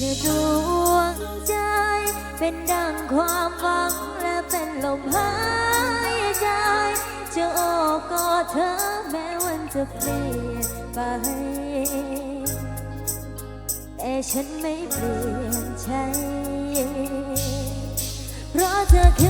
ธอดวงใจ เป็นดังความหวังและเป็นลมหายใจ จะโอบกอดเธอแม้วันจะเปลี่ยนไป แต่ฉันไม่เปลี่ยนใจ เพราะเธอคือ